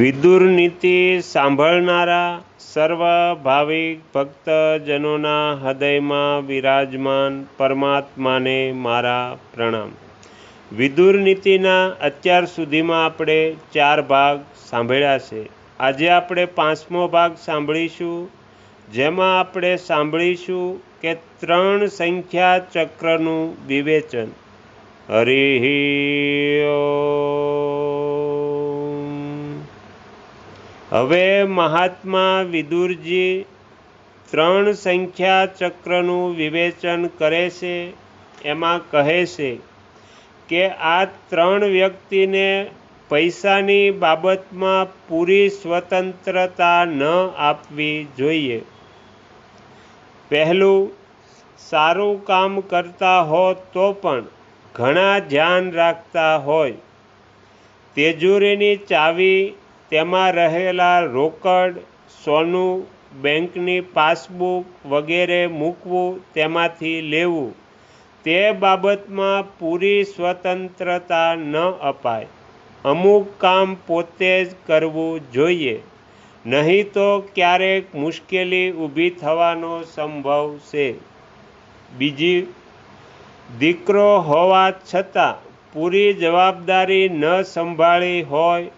વિદુર નીતિ સાંભળનારા સર્વ ભાવિક ભક્તજનોના હૃદયમાં વિરાજમાન પરમાત્માને મારા પ્રણામ. વિદુર નીતિના અત્યાર સુધીમાં આપણે ચાર ભાગ સાંભળ્યા છે. આજે આપણે પાંચમો ભાગ સાંભળીશું. જેમાં આપણે સાંભળીશું કે ત્રણ સંખ્યા ચક્રનું વિવેચન. હરિ હવે મહાત્મા વિદુરજી ત્રણ સંખ્યા ચક્રનું વિવેચન કરે છે, એમાં કહે છે કે આ ત્રણ વ્યક્તિને પૈસાની બાબતમાં પૂરી સ્વતંત્રતા ન આપવી જોઈએ. પહેલું, સારું કામ કરતા હો તો પણ ઘણા ધ્યાન રાખતા હોય. તેજુરીની ચાવી તેમાં રહેલા રોકડ, સોનું, બેંકની પાસબુક વગેરે મૂકવું તેમાંથી લેવું. તે બાબતમાં પૂરી સ્વતંત્રતા ન અપાય. અમુક કામ પોતે જ કરવું જોઈએ. નહીં તો ક્યારેક મુશ્કેલી ઊભી થવાનો સંભવ છે. બીજી, દીકરો હોવા છતાં પૂરી જવાબદારી ન સંભાળી હોય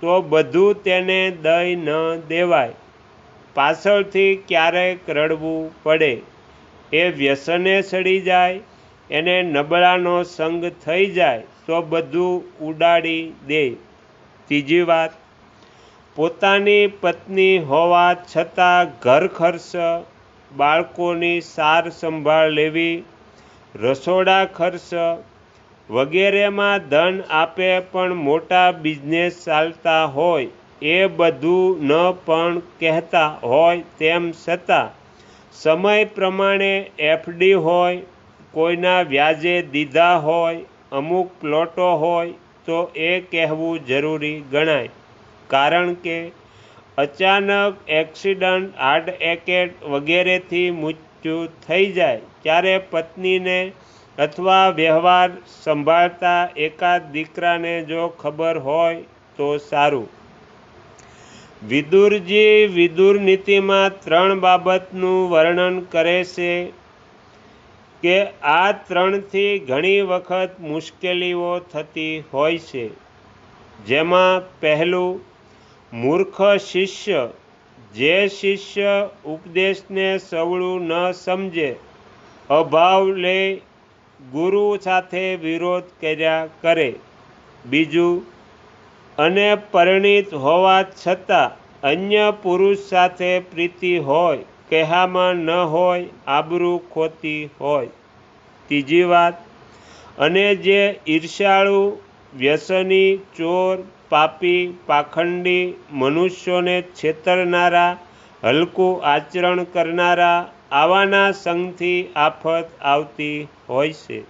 તો બધું તેને દઈ ન દેવાય. પાછળથી ક્યારેક રડવું પડે. એ વ્યસને સડી જાય, એને નબળાનો સંગ થઈ જાય, તો બધું ઉડાડી દે. ત્રીજી વાત, પોતાની પત્ની હોવા છતાં ઘર ખર્ચ, બાળકોની સાર સંભાળ લેવી, રસોડા ખર્ચ વગેરેમાં ધન આપે પણ મોટા બિઝનેસ ચાલતા હોય, એ બધું ન પણ કહેતા હોય તેમ છતાં, સમય પ્રમાણે એફડી હોય, કોઈના વ્યાજે દીધા હોય, અમુક પ્લોટો હોય, તો એ કહેવું જરૂરી ગણાય. કારણ કે અચાનક એક્સિડન્ટ, હાર્ટ એટેક વગેરેથી મૃત્યુ થઈ જાય, ત્યારે પત્નીને અથવા વ્યવહાર સંભાળતા એકાદ દીકરાને જો ખબર હોય તો સારું. વિદુરજી વિદુર નીતિમાં ત્રણ બાબતનું વર્ણન કરે છે કે આ ત્રણથી ઘણી વખત મુશ્કેલીઓ થતી હોય છે. જેમાં પહેલું, મૂર્ખ શિષ્ય જે શિષ્ય ઉપદેશને સવળું ન સમજે, અભાવ લે ગુરુ સાથે વિરોધ કર્યા કરે. બીજું, અને પરિણિત હોવા છતાં અન્ય પુરુષ સાથે પ્રીતિ હોય, કહેવામાં ન હોય, આબરૂ ખોતી હોય. ત્રીજી વાત, અને જે ઈર્ષાળુ વ્યસની, ચોર, પાપી, પાખંડી, મનુષ્યોને છેતરનારા, હલકું આચરણ કરનારા આવાના સંગથી આફત આવતી હોય છે.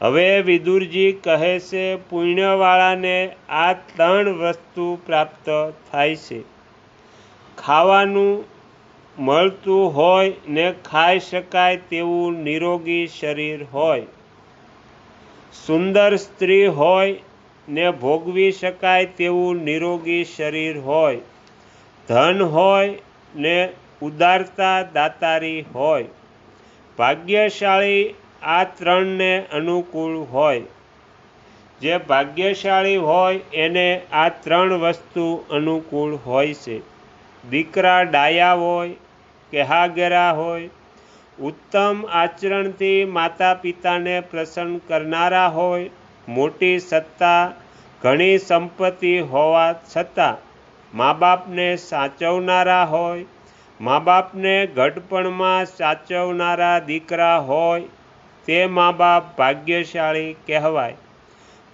હવે વિદુરજી કહે છે, પુણ્યવાળાને આ ત્રણ વસ્તુ પ્રાપ્ત થાય છે. ખાવાનું મળતું હોય ને ખાઈ શકાય તેવું નિરોગી શરીર હોય. સુંદર સ્ત્રી હોય ને ભોગવી શકાય તેવું નિરોગી શરીર હોય. ધન હોય ને ઉદારતા દાતારી હોય. ભાગ્યશાળી આ ત્રણને અનુકૂળ હોય. જે ભાગ્યશાળી હોય એને આ ત્રણ વસ્તુ અનુકૂળ હોય છે. દીકરા ડાયા હોય, કે હાગરા હોય, ઉત્તમ આચરણથી માતા પિતાને પ્રસન્ન કરનારા હોય, મોટી સત્તા, ઘણી સંપત્તિ હોવા છતાં મા બાપને સાચવનારા હોય મા બાપને ઘડપણમાં સાચવનારા દીકરા હોય તે મા બાપ ભાગ્યશાળી કહેવાય.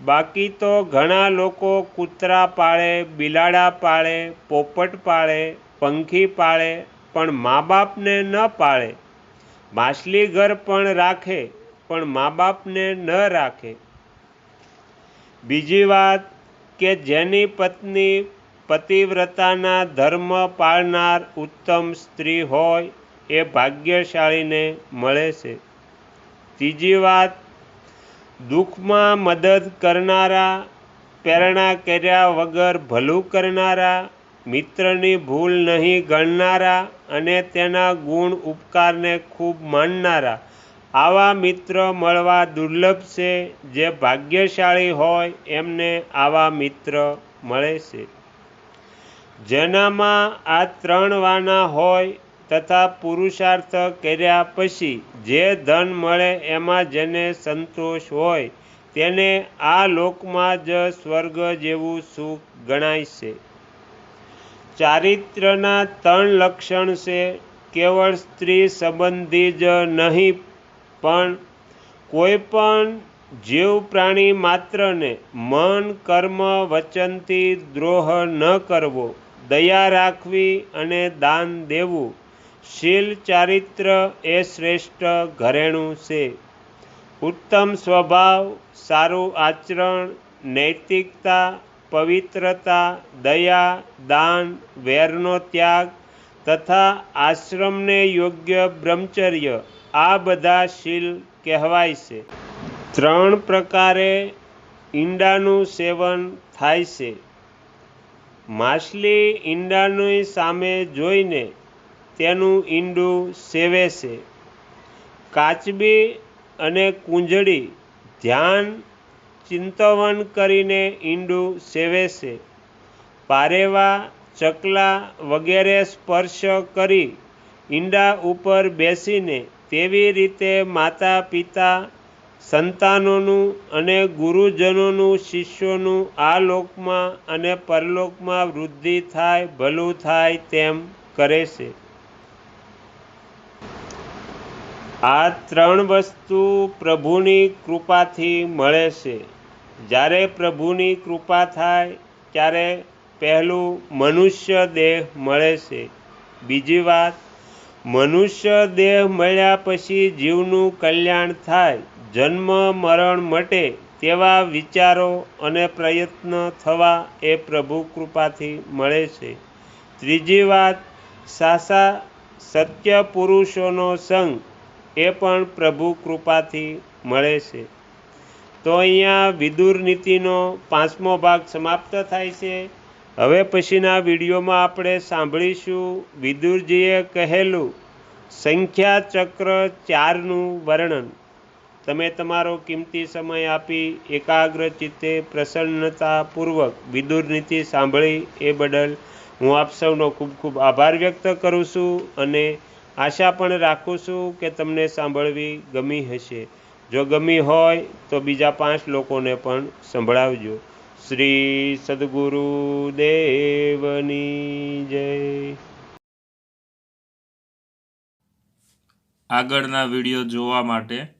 બાકી તો ઘણા લોકો કૂતરા પાળે, બિલાડા પાળે, પોપટ પાળે, પંખી પાળે, પણ મા બાપને ન પાળે. માછલી ઘર પણ રાખે, પણ મા બાપને ન રાખે. બીજી વાત કે જેની પત્ની પતિવ્રતાના ધર્મ પાળનાર ઉત્તમ સ્ત્રી હોય એ ભાગ્યશાળીને મળે છે. ત્રીજી વાત, દુઃખમાં મદદ કરનારા, પ્રેરણા કર્યા વગર ભલું કરનારા, મિત્રની ભૂલ નહીં ગણનારા અને તેના ગુણ ઉપકારને ખૂબ માનનારા, આવા મિત્ર મળવા દુર્લભ છે. જે ભાગ્યશાળી હોય એમને આવા મિત્ર મળે છે. જેનામાં આ ત્રણ વાના હોય તથા પુરુષાર્થ કર્યા પછી જે ધન મળે એમાં જેને સંતોષ હોય તેને આ લોકમાં જ સ્વર્ગ જેવું સુખ ગણાય છે. ચારિત્રના ત્રણ લક્ષણ છે. કેવળ સ્ત્રી સંબંધી જ નહીં, પણ કોઈ પણ જીવ પ્રાણી માત્રને મન, કર્મ, વચનથી દ્રોહ ન કરવો. દયા રાખવી અને દાન દેવું. શીલ ચારિત્ર એ શ્રેષ્ઠ ઘરેણું છે. ઉત્તમ સ્વભાવ, સારું આચરણ, નૈતિકતા, પવિત્રતા, દયા, દાન, વેરનો ત્યાગ તથા આશ્રમને યોગ્ય બ્રહ્મચર્ય આ બધા શીલ કહેવાય છે. ત્રણ પ્રકારે ઈંડાનું સેવન થાય છે. માછલી ઈંડાની સામે જોઈને તેનું ઈંડું સેવે છે. કાચબી અને કુંજળી ધ્યાન ચિંતવન કરીને ઈંડું સેવે છે. પારેવા, ચકલા વગેરે સ્પર્શ કરી ઈંડા ઉપર બેસીને તેવી રીતે માતા પિતા સંતાનોનું અને ગુરુજનોનું, શિષ્યોનું આ લોકમાં અને પરલોકમાં વૃદ્ધિ થાય, ભલું થાય તેમ કરે છે. આ ત્રણ વસ્તુ પ્રભુની કૃપાથી મળે છે. જ્યારે પ્રભુની કૃપા થાય, ત્યારે પહેલું મનુષ્ય દેહ મળે છે. બીજી વાત, મનુષ્ય દેહ મળ્યા પછી જીવનું કલ્યાણ થાય. જન્મ મરણ મટે તેવા વિચારો અને પ્રયત્ન થવા એ પ્રભુ કૃપાથી મળે છે. ત્રીજી વાત, સાસા સત્ય પુરુષોનો સંગ એ પણ પ્રભુ કૃપાથી મળે છે. તો અહીંયા વિદુર નીતિનો પાંચમો ભાગ સમાપ્ત થાય છે. હવે પછીના વિડીયોમાં આપણે સાંભળીશું વિદુરજીએ કહેલું સંખ્યા ચક્ર ચારનું વર્ણન. તમે તમારો કિંમતી સમય આપી એકાગ્ર ચિત્તે પ્રસન્નતાપૂર્વક વિદુર નીતિ સાંભળી એ બદલ હું આપ સૌનો ખૂબ ખૂબ આભાર વ્યક્ત કરું છું અને આશા પણ રાખું છું કે તમને સાંભળવી ગમી હશે. જો ગમી હોય તો બીજા પાંચ લોકોને પણ સંભળાવજો. શ્રી સદગુરુ દેવની જય. આગળના વીડિયો જોવા માટે